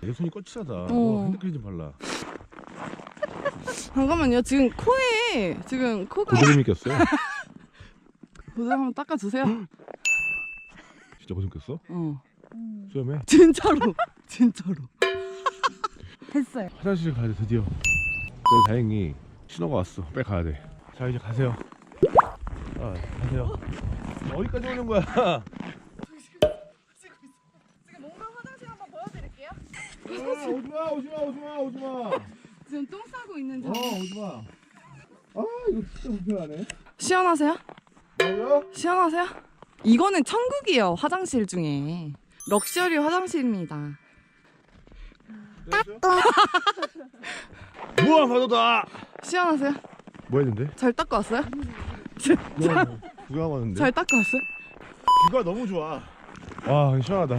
내 손이 거치하다. 어. 너 핸드크림 좀 발라. 잠깐만요. 지금 코에 지금 코가 고드름이 꼈어요. 보자 한번 닦아주세요. 진짜 고드름 꼈어? 어. 수염에? 진짜로. 진짜로. 됐어요. 화장실 가야 돼 드디어. 그래도 다행히 신호가 왔어. 빨리 가야 돼. 자 이제 가세요. 아 가세요. 어디까지 오는 거야? 지금 뭔가 화장실 한번 보여드릴게요. 아, 오지마 오지마 오지마 오지마. 지금 똥 싸고 있는 중. 어 오지마. 아 이거 진짜 불편하네. 시원하세요? 뭐야? 시원하세요? 이거는 천국이에요. 화장실 중에. 럭셔리 화장실입니다. 우와 파도다. 시원하세요? 뭐 했는데? 잘 닦고 왔어요? 구경 왔는데. 잘 닦고 왔어요? 뷰가 너무 좋아. 와 시원하다.